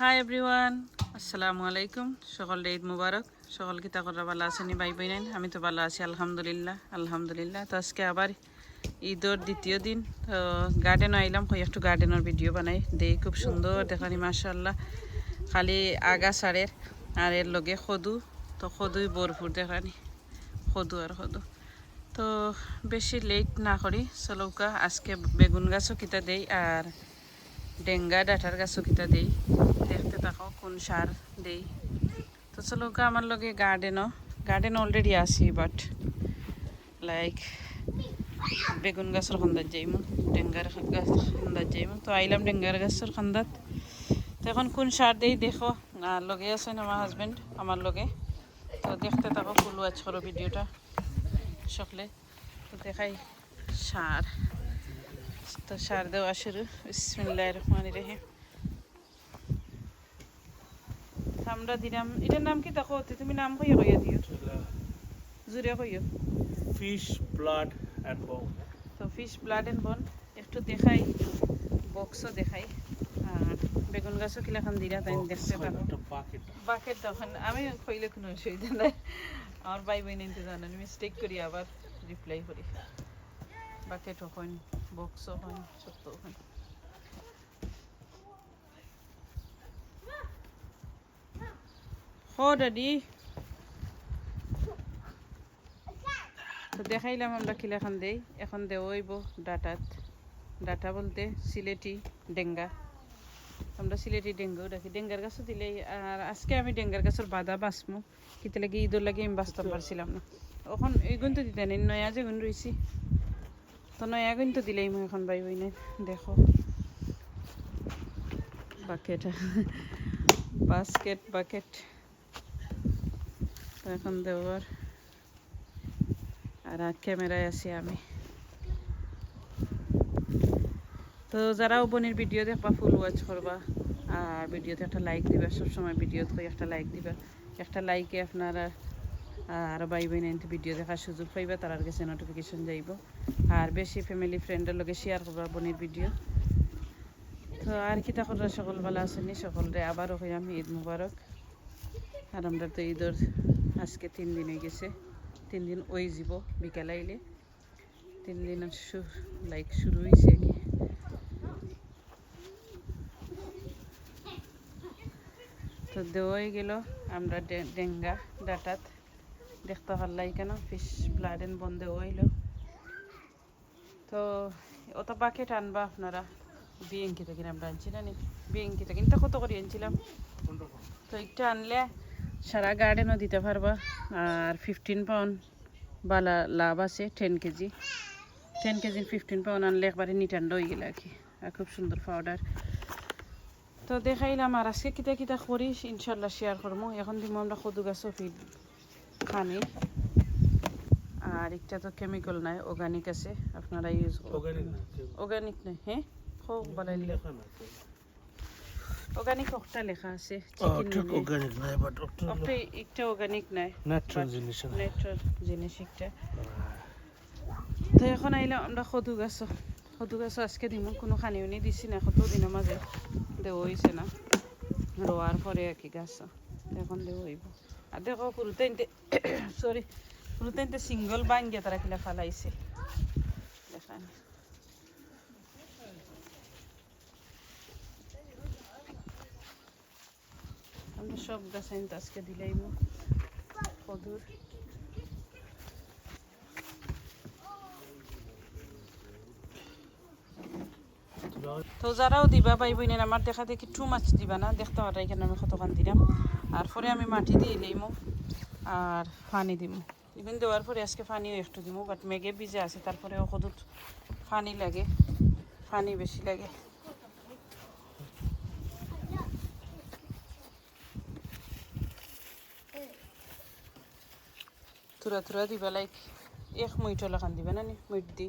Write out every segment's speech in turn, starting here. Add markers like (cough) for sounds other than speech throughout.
Hi everyone আসসালামু আলাইকুম সকল ঈদ মুবারক। সকল কিতা করা ভালো আছেনি ভাই বোনেন আমি তো ভালো আছি, আলহামদুলিল্লাহ আলহামদুলিল্লাহ। তো আজকে আবার ঈদর দ্বিতীয় দিন। তো গার্ডেন আইলাম, কই একটু গার্ডেনের ভিডিও বানাই। দেই, খুব সুন্দর, দেখানি মাশাল্লাহ খালি আগা সারের আর এর লগে সদু। তো সদুই ভরপুর দেখানি। সদু আর সদু। তো বেশি লেট না করি, চলৌকা। আজকে বেগুন গাছও কিতা দেই আর ডেঙ্গা ডাটার গাছও কিতা দেই। দেখতে থাকো কোন সার দেই। তো চলৌকা আমার লগে গার্ডেনও গার্ডেন অলরেডি আছি বাট লাইক বেগুন গাছের খান্দাত যাইমু ডেঙ্গার গাছ খান্দাত যাইমু। তো আইলাম ডেঙ্গার গাছের খান্দাত। তো এখন কোন সার দেই দেখো। লগে আছেন আমার হাজবেন্ড আমার লগে। তো দেখতে থাকো, ফুল ওয়াচ করো ভিডিওটা সকলে, তো দেখাই সার তো সার দেওয়া শুরু। বিসমিল্লাহ রহমান রহিম। আমরা দিলাম। এটার নাম কি? দেখো তুমি নাম কইয়া কইয়া দিও। জুড়ে কইও। Fish, blood and bone. তো ফিশ ব্লাড এন্ড বন একটু দেখাই বক্সও দেখাই। বেগুন গাছও কিলাখান দিলা তাই দেখতে পাবো বাকেট তখন আমি কইলে কোনো অসুবিধা নাই। আমার ভাই বোন নিতে জানেন মিস্টেক করি আবার রিপ্লাই করি। বাকেট ওখান বক্স ওখান ছোট্ট ওখান হ দাদি তো দেখাইলাম আমরা কিলাখান দেই। এখন দেওয়াইব ডাটাত। ডাটা বলতে সিলেটি ডেঙ্গা। আমরা সিলেটি ডেঙ্গাও রাখি ডেঙ্গার গাছও দিলে আর আজকে আমি ডেঙ্গার গাছের বাধা বাঁচমু। কিতে লাগে ঈদের লাগে আমি বাঁচতে পারছিলাম না। এখন এই গুণ তো দিতে নেই নয়া যে গুণ রয়েছি তো নয়া গুণ তো দিলেই মই এখন বাই বইনে। দেখো। বাকেট। (laughs) Basket bucket. এখন দেওয়ার। আর ক্যামেরায় আছি আমি। তো যারা বনির ভিডিও দেখবা ফুল ওয়াচ করবা, আর ভিডিওতে একটা লাইক দিবা, সবসময় ভিডিওতে একটা লাইক দিবা। একটা লাইকে আপনারা, আর ভাই বোন ভিডিও দেখার সুযোগ পাইবা, তার কাছে নোটিফিকেশন যাইব। আর বেশি ফ্যামিলি ফ্রেন্ডের লগে শেয়ার করবা বনির ভিডিও তো আর কিতা করা সকল ভালো আসেনি সকলরে আবারও হইলাম ঈদ মুবারক। আর আমরা তো ঈদর আজকে তিন দিন গেছে। তিন দিন ওই যাব বিকাল আইলে। তিন দিন লাইক শুরু হয়েছে কি? তো দেওয়াই গেল আমরা ডেঙ্গা, ডাটাত। দেখতে পারলাই কেন? ফিশ ব্লাড এন্ড বন্ধ হইল। তো অত বাকেট আনবা আপনারা? বিএনকি থেকে আমরা আনছি না। নি বিএনকি থেকে। কিন্তু কত করে আনছিলাম? তো একটা আনলে সারা গার্ডেনও দিতে পারবা। আর ফিফটিন পাউন্ড বালা লাভ আছে ten kg. Ten kg fifteen pound আনলে একবারে নিটান্ড হয়ে গেলে আর কি। আর খুব সুন্দর পাউডার তো দেখাইলাম আর আজকে কিতা কিতা করিস ইনশাল্লাহ শেয়ার করব এখন দিব আমরা সদু গাছও ফিড খানি আর একটা তো কেমিক্যাল নাই অর্গানিক আছে। আপনারা ইউজ অর্গানিক নাই হ্যাঁ? খুব কেউ। অর্গানিক একটা লেখা আছে চিকেন ঠিক নাই, but ওটা হলো একটা অর্গানিক নাই but জিনিস না। নেচার জিনিস একটা। তো এখন আইলাম আমরা সদু গাছ সদু গাছ আজকে দিম কোনো খানি উনি দিছি না কত দিনের মাঝে দেওয়া হয়েছে না রোয়ার পরে আর কি গাছ এখন দেওয়া হইব। আর দেখো ফুলতে সরি ফুলতে সিঙ্গল বাঙ্গিয়া তারা কিলা ফালাইছে দেখান আমরা সব গাছ আনতে আজকে দিলাইম কদুর। তো যারাও দিবা পাই বইনেন আমার দেখা দেখি টু মাছ দিবা না, দেখতে পারা এখানে আমি কতখান দিলাম। আর পরে আমি মাটি দিয়ে দিইমু আর পানি দিমু। ইভেন দেওয়ার পরে আজকে পানিও একটু দিমু বাট মেঘে ভিজে আছে তারপরে ওষুধ পানি লাগে, পানি বেশি লাগে। থুরা থুরা দিবা লাইক এক মুইট লাখান দিবা না নি মুইট দি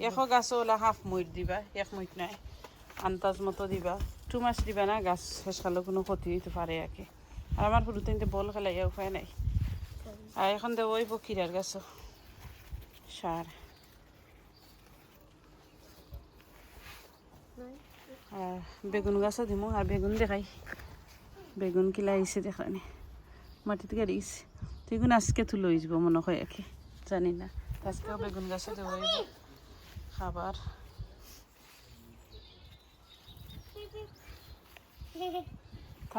এশ গাছ ওলা হাফ মুইট দিবা এক মুইট নাই আন্দাজ মতো দিবা টু মাছ দিবা না গাছ শেষ খালেও কোনো ক্ষতি হইতে পারে আর আর আমার পুরোতে বল খেলাই উপায় নাই আর এখন দেবো ওই বকিরার গাছ সার আর বেগুন গাছও দিমু আর বেগুন দেখাই বেগুন কিলা আইছে দেখানি মাটিতে গাড়ি গেছে আজকে আজকে তুলে যাব মনে হয় একে। জানি না। আজকেও বেগুন গাছে দেওয়া হইব খাবার।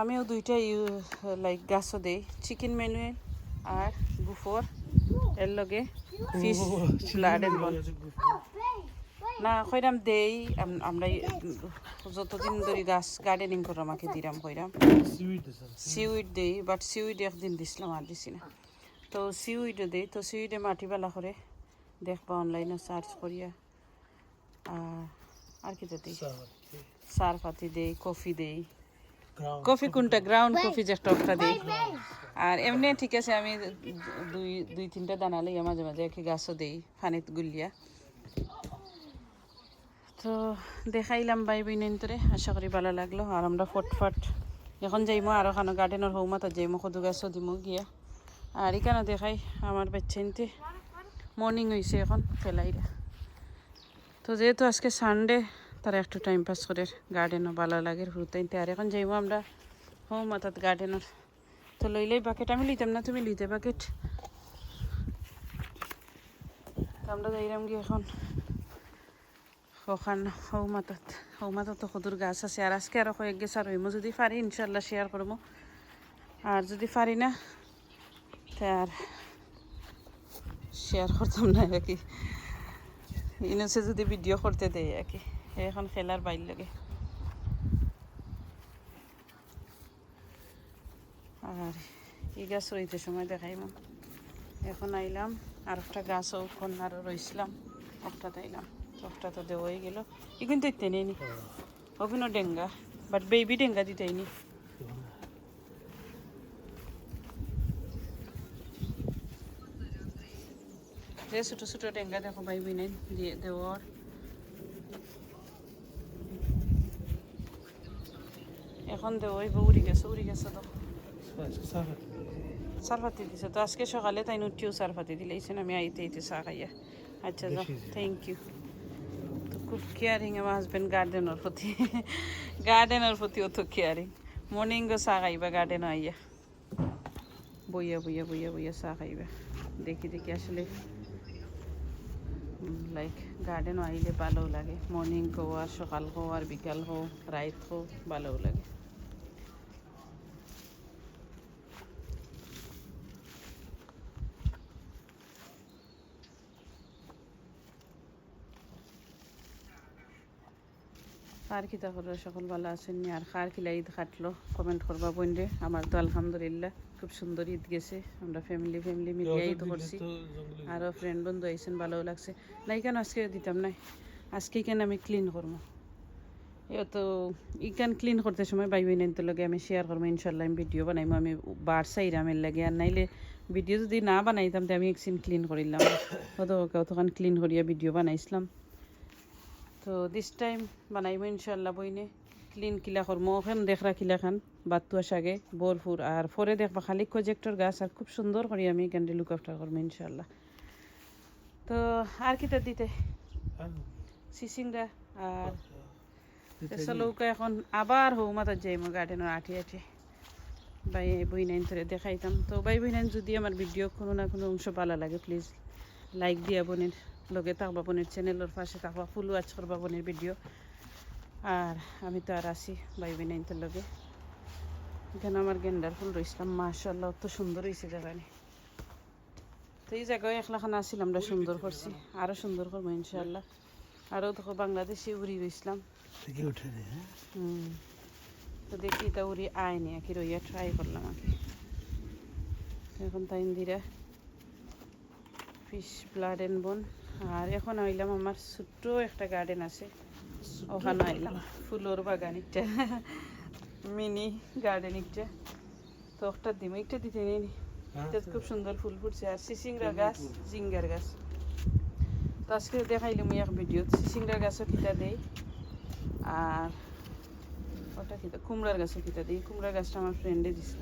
আমিও দুইটা ইউ লাইক গাছও দেই। চিকেন মেনু আর গুফর এর লগে ফিশ বন। না কইরাম দেই আম- আমরা যতদিন ধরে গাছ গার্ডেনিং করে আমাকে দিলাম কইরাম সিউইড দেই বাট সিউইড একদিন দিছিলাম আর দিছি না। তো সিউইডও দেই তো সিউইডে মাটি বালা করে দেখবা অনলাইনে সার্চ করিয়া। আর আর কি দেই. সার পাতি দেই। কফি দেই কফি কোনটা? গ্রাউন্ড কফি যে টকটা দেই। আর এমনি ঠিক আছে আমি দুই দুই তিনটা দানা লইয়া মাঝে মাঝে একই গাছও দেই ফানিত গুলিয়া। তো দেখাইলাম বাই বিনন্তরে আশা করি ভালো লাগল। আর আমরা ফটফট এখন যাইমো আরও খানো গার্ডেনের হৌমাতা যাইমো কদু গাছও দিমো গিয়া আর এখানে দেখাই আমার বাচ্চাইনতে মর্নিং হয়েছে এখন ফেলাইরা তো যেহেতু আজকে সানডে তারা একটু টাইম পাস করে গার্ডেনও ভালো লাগে ঘুরতে আর এখন যাইবো আমরা হোম অর্থাৎ গার্ডেনের তো লইলেই বাকেট আমি লিতাম না, তুমি লিতে বাকেট তো আমরা যাইলাম গিয়ে এখন। ওখান হৌমাতাত হৌমাতাত সদুর গাছ আছে। আর আজকে আরও কয়েক গেছে আর হইমো যদি পারি ইনশাল্লাহ শেয়ার করব। আর যদি পারি না, তা আর শেয়ার করতাম না আর কি ইনসে যদি ভিডিও করতে দেয় আর কি এখন খেলার বাইর লাগে। আর এই গাছ রইতে সময় দেখাইম এখন আইলাম আর একটা গাছও ওখান আরও রইছিলাম একটা আইলাম একটা তো দেওয়াই গেল। এগুন তো ইতে নেই ওগুলো ডেঙ্গা বাট বেবি ডেঙ্গা দিতেইনি যে ছোটো ছোটো ডেঙ্গা দেখো পাইবি নাই দিয়ে দেওয়ার। এখন দেওয়াই উড়ি গেছে উড়ি গেছে তো. সারফাতি দিছে তো আজকে সকালে তাই উঠিও সারফাতি দিলেইছেন আমি আইতে আইতে চা খাইয়া। আচ্ছা যাও। থ্যাংক ইউ খুব কেয়ারিং আমার হাজবেন্ড গার্ডেনের প্রতি। গার্ডেনের প্রতি অত কেয়ারিং মর্নিং গো চা খাইবা গার্ডেন আইয়া। বইয়া বইয়া বইয়া বইয়া চা খাইবা। দেখি দেখি আসলে লাইক গার্ডেন আইলে ভালো লাগে। মর্নিং কো আর সকাল কো আর বিকাল কো রাইত কো ভালো লাগে। কার কিতা করো সকল ভালো আছেন নি? আর কার কিলা ঈদ কাটলো? কমেন্ট করবা বোনরে। আমার তো আলহামদুলিল্লাহ খুব সুন্দর ঈদ গেছে। আমরা ফ্যামিলি ফ্যামিলি মিলিয়ে ঈদ করছি। আরও ফ্রেন্ড বন্ধু আইসেন ভালো লাগছে। নাই কেন আজকে দিতাম নাই? আজকে কেন আমি ক্লিন করব এ তো ইকান ক্লিন করতে সময় বাই বাই নাইতে লগে আমি শেয়ার করব ইনশাল্লাহ আমি ভিডিও বানাইমো। আমি বার সাইরামের লাগে। আর নাইলে ভিডিও যদি না বানাইতাম তো আমি একদিন ক্লিন করিলাম। কত কতক্ষণ ক্লিন করিয়া ভিডিও বানাইছিলাম। তো দিস টাইম বানাইমো ইনশাল্লাহ বইনে। ক্লিন কিলা করমো ওখান দেখরা কিলা খান বাতুয়া শাগে ভরপুর আর পরে দেখবা খালি প্রজেক্টর গাছ আর খুব সুন্দর করি আমি এখানটা লুক আফটার করব ইনশাল্লাহ তো আর কিটা দিতে? সিসিংরা আর চলৌকা এখন আবার হৌ মাতার যাইমো গার্ডেনের আঠি আঠি বাই বই নাইন ধরে দেখাইতাম। তো বাই বই নাইন যদি আমার ভিডিও কোনো না কোনো অংশ ভালো লাগে প্লিজ লাইক দিয়া বোনের লগে থাকবা বোনের চ্যানেলের পাশে থাকবা ফুল ওয়াচ করবা বোনের ভিডিও আর আমি তো আর আসি বাই বই নাইনটার লগে। এখানে আমার গেন্ডার ফুল রয়েছিলাম মাশাল্লাহ অত সুন্দর হয়েছে জায়গানি তো এই জায়গায় একলাখানা আসছিল আমরা সুন্দর করছি আরও সুন্দর করব ইনশাল্লাহ আরও দেখো বাংলাদেশে উড়ি রয়েছিলাম থেকে উঠে রে হ্যাঁ? হুম তো দেখি তা উড়ি আয়নি আর কি রইয়া ট্রাই করলাম আর কি এখন তাই ইন্দিরা ফিশ ব্লাড এন্ড বোন আর এখন আইলাম আমার ছোট্ট একটা গার্ডেন আছে। ওখানে আইলাম। ফুলোর বাগান একটা। মিনি গার্ডেন একটা। তো একটা দিম একটা দিতে নেই এটা খুব সুন্দর ফুল ফুটছে। আর সিসিংরা গাছ জিঙ্গার গাছ। তো আজকে দেখাইলাম এক ভিডিও সিসিংরা গাছও কিটা দেই। আর ওটা কিতা? কুমড়ার গাছও কিতা দিই। কুমড়ার গাছটা আমার ফ্রেন্ডে দিছিল।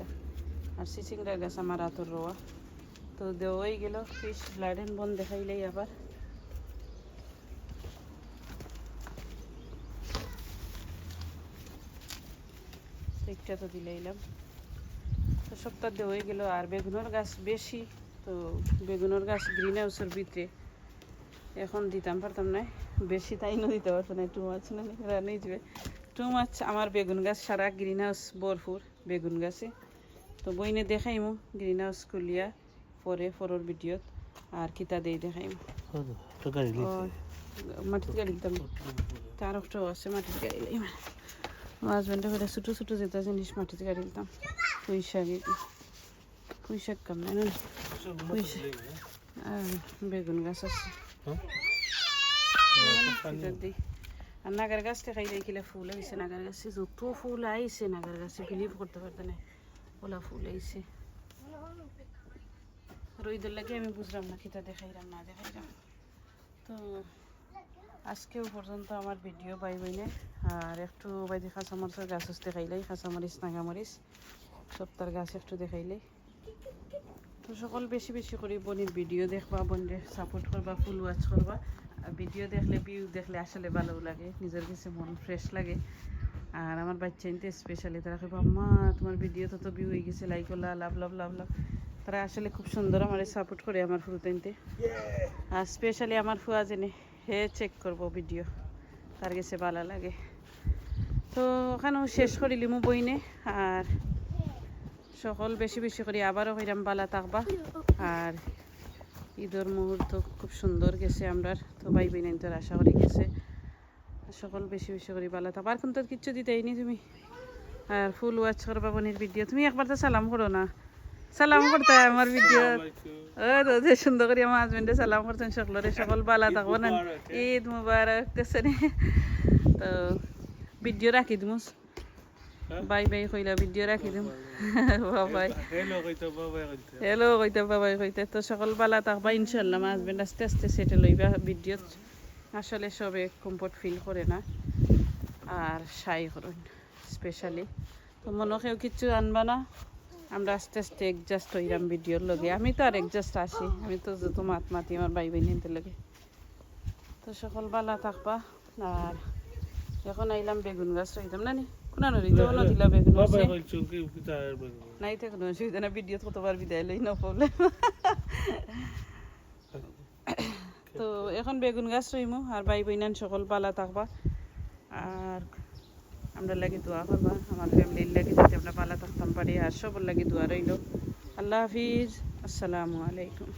আর সিসিংরার গাছ আমার হাতর রোয়া। তো দেওয়াই গেল। ফিশ এন্ড বন দেখাইলেই আবার। দেখটা তো দিলাইলাম তো সপ্তাহ দিয়ে হয়ে গেল। আর বেগুনের গাছ বেশি তো বেগুনের গাছ গ্রিন হাউসের ভিতরে এখন দিতাম পারতাম না। বেশি তাই না দিতে পারতাম না টু মাছ না রান্নাই যাবে। টু মাছ আমার বেগুন গাছ সারা গ্রিন হাউস ভরপুর বেগুন গাছে। তো বইনে দেখাইমু গ্রিন হাউস খুলিয়া পরে পরের ভিডিওত আর কিতা দেই দেখাইমু। হ্যাঁ মাটির গাড়ি দিতাম তার একটা আছে মাটির গাড়ি আমার হাজব্যান্ডে করে ছোটো ছোটো যেটা জিনিস মাটির গাড়ি দিতাম পুঁই শাক পুঁই শাক না আর বেগুন গাছ আছে। আর নাগার গাছটা খাই দেখিলে ফুল আইছে নাগার গাছে যত ফুল আইছে নাগার গাছে বিলিভ করতে পারতে না। ওলা ফুল আইছে। রইদের লাগে আমি বুঝলাম না কিতা দেখাইলাম না দেখাইলাম। তো আজকেও পর্যন্ত আমার ভিডিও পাই বইনে। আর একটু বাইদি কাঁচামরিচের গাছ দেখাইলাই কাঁচামরিচ নাগামরিচ সপ্তাহের গাছ একটু দেখাইলাই। তো সকল বেশি বেশি করে বনির ভিডিও দেখবা বনির সাপোর্ট করবা ফুল ওয়াচ করবা। আর ভিডিও দেখলে ভিউ দেখলে আসলে ভালো লাগে নিজের কাছে মন ফ্রেশ লাগে। আর আমার বাচ্চা নিতে স্পেশালি তারা কইবা আম্মা তোমার ভিডিও তো তো ভিউ হয়ে গেছে লাইক করলা লাভ লাভ লাভ লাভ তারা আসলে খুব সুন্দর আমার সাপোর্ট করে আমার ফুরুতেনতে আর স্পেশালি আমার ফুয়া জেনে হে চেক করব ভিডিও তার কাছে ভালো লাগে। তো ওখানেও শেষ করিলিমু বইনে, আর সকল বেশি বেশি করে আবারও হইরাম বালা থাকবা আর ঈদের মুহূর্ত খুব সুন্দর গেছে আমরা তো ভাই বোন তোর আশা করি গেছে। সকল বেশি বেশি করে বালা থাকবা আর কিন্তু কিচ্ছু দিতেইনি তুমি। আর ফুল ওয়াচ করবা বনির ভিডিও তুমি একবার তো সালাম করো না। সালাম করতে হয় আমার ভিডিও ও তো যে সুন্দর করে আমার হাজবেন্ডে সালাম করছেন সকলরে সকল বালা থাকব না। ঈদ মুবারক তো ভিডিও রাখি দিমু। বাই বাই কইলা ভিডিও রাখি দিম। বাবাই হ্যালো কইতো বাবাই কইতে। তো সকল বালা থাকবা ইনশাল্লাহ আমার হাজবেন্ড আস্তে আস্তে সেটেল হইবা ভিডিওত আসলে সবে কমফর্ট ফিল করে না। আর সাই করুন স্পেশালি তো মনে কেউ কিছু আনবা না। আমরা আস্তে আস্তে এডজাস্ট হইলাম ভিডিওর লগে। আমি তো আর এডজাস্ট আসি আমি তো যত মাত মাতি আমার ভাই বোনের লগে। তো সকল বালা থাকবা। আর এখন আইলাম বেগুন গাছ রইতাম না নি কোনা নরিতে নদিলা বেগুন বাবা গাছে কইছো কি পিতা বলব নাই তো কোনো অসুবিধা না ভিডিও কতবার বিদায় লই নো প্রবলেম তো এখন বেগুন গাছ রইমু আর ভাই বইনান সকল পালা থাকবা। আর আমরা লাগি দোয়া করবা, আমার ফ্যামিলির লাগি যাতে আমরা পালা থাকতাম পারি আর সবার লাগি দোয়া রইল। আল্লাহ হাফিজ। আসসালামু আলাইকুম।